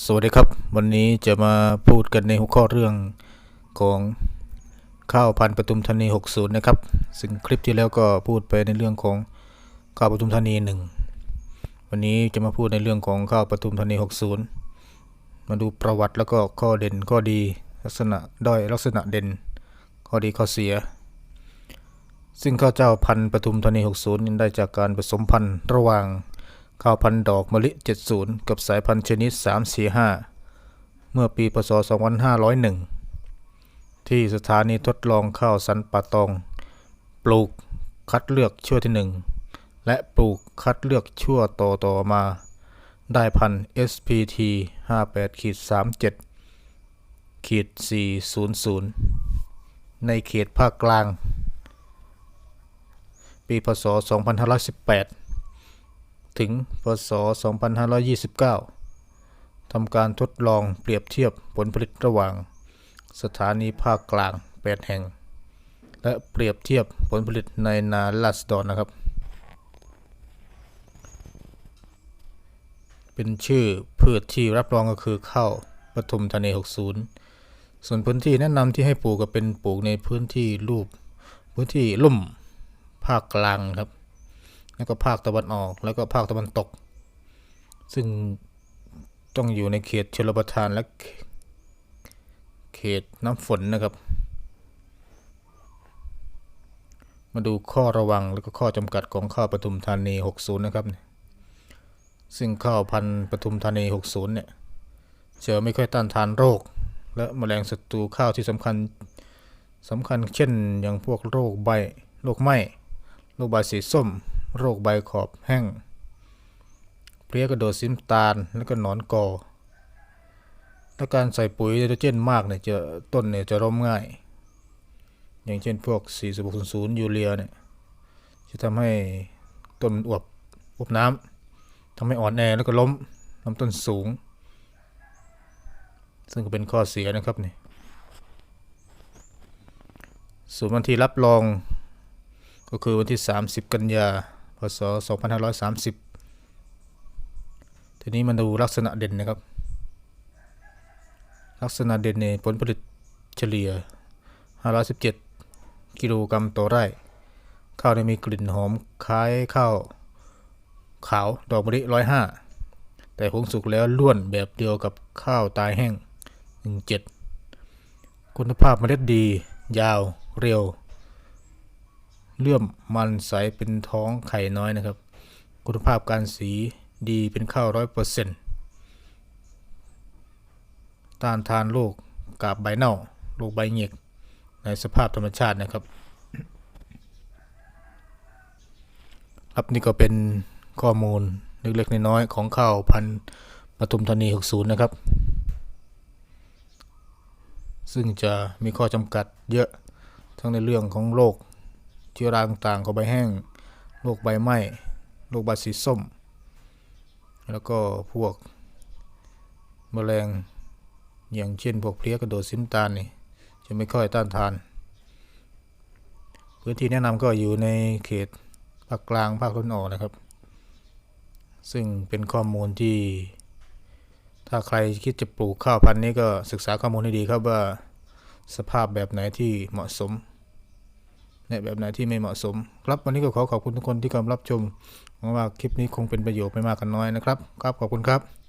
สวัสดีครับ วันนี้จะมาพูดกันในหัวข้อเรื่องของข้าวพันธุ์ปทุมธานี 60 นะครับ ซึ่งคลิปที่แล้วก็พูดไปในเรื่องของข้าวปทุมธานี 1 วันนี้จะมาพูดในเรื่องของข้าวปทุมธานี 60 มาดูประวัติแล้วก็ข้อเด่นข้อดีลักษณะด้อยลักษณะเด่น ข้อดีข้อเสีย ซึ่งข้าวเจ้าพันธุ์ปทุมธานี 60นี่ได้จากการผสมพันธุ์ระหว่าง ข้าวพันธุ์ดอกมะลิ 70 กับสายพันธุ์ชนิด 345 เมื่อปีพศ 2501 ที่สถานีทดลองข้าวสันป่าตอง ปลูกคัดเลือกชั่วที่ 1 และปลูกคัดเลือกชั่วต่อต่อมา ได้พันธุ์ SPT 58ขีด37ขีด400 ในเขตภาคกลาง ปีพศ 2518 ถึงพศ 2529 ทำการทดลองเปรียบเทียบผลผลิตระหว่าง สถานีภาคกลาง 8 แห่ง และเปรียบเทียบผลผลิตในนาลาสดอนนะครับ เป็นชื่อพืชที่รับรองก็คือข้าวปทุมธานี 60 ส่วนพื้นที่แนะนำที่ให้ปลูกก็เป็นปลูกในพื้นที่รูป พื้นที่ลุ่มภาคกลางครับ แล้วก็ภาคตะวันออกแล้วก็ภาคตะวันตก ซึ่งต้องอยู่ในเขตชลประทานและเขตน้ำฝนนะครับ มาดูข้อระวังแล้วก็ข้อจำกัดของข้าวปทุมธานี 60 นะครับ ซึ่งข้าวพันธุ์ปทุมธานี 60 เนี่ยจะไม่ค่อยต้านทานโรค และแมลงศัตรูข้าวที่สำคัญสำคัญเช่นอย่างพวกโรคใบโรคไหม้โรคใบสีส้ม โรคใบขอบแห้ง เพลี้ยกระโดดซิมตาล แล้วก็หนอนกอถ้าการใส่ปุ๋ยไนโตรเจนมากเนี่ยจะต้นเนี่ยจะร่มง่าย อย่างเช่นพวก 4600 ยูเรียเนี่ย จะทำให้ต้นมันอวบอวบน้ำทำให้อ่อนแอแล้วก็ล้มลำต้นสูง ซึ่งก็เป็นข้อเสียนะครับนี่ส่วนวันที่รับรองก็คือวันที่ 30 กันยา ศ 2530 ทีนี้มาดูลักษณะเด่นนะครับ ลักษณะเด่นในผลผลิตเฉลี่ย 517 กิโลกรัมต่อไร่ ข้าวได้มีกลิ่นหอมคล้ายข้าวขาวดอกมะลิ105 แต่คงสุกแล้วล้วนแบบเดียวกับข้าวตายแห้ง 17 คุณภาพเมล็ดดี ยาว เร็ว เลื่อมมันใสเป็นท้องไข่น้อยนะครับ คุณภาพการสีดีเป็นข้าวร้อยเปอร์เซ็นต์ต้านทานโรคกาบใบเน่าโรคใบเหง็กในสภาพธรรมชาตินะครับ ครับนี่ก็เป็นข้อมูลเล็กๆน้อยๆของข้าวพันธุ์ปทุมธานี 60 นะครับ ซึ่งจะมีข้อจำกัดเยอะทั้งในเรื่องของโรค ชื้อราต่างๆของใบแห้งโรคใบไหม้โรคใบสีส้ม แล้วก็พวกแมลงอย่างเช่นพวกเพลี้ยกระโดดซิมตาลนี่จะไม่ค่อยต้านทาน พื้นที่แนะนำก็อยู่ในเขตภาคกลางภาคตะวันออกนะครับ ซึ่งเป็นข้อมูลที่ ถ้าใครคิดจะปลูกข้าวพันธุ์นี้ก็ศึกษาข้อมูลให้ดีครับว่าสภาพแบบไหนที่เหมาะสม และแบบไหนที่ไม่เหมาะสม ครับวันนี้ก็ขอขอบคุณทุกคนที่กำลังรับชมหวังว่าคลิปนี้คงเป็นประโยชน์ไม่มากก็นน้อยนะครับ ครับขอบคุณครับ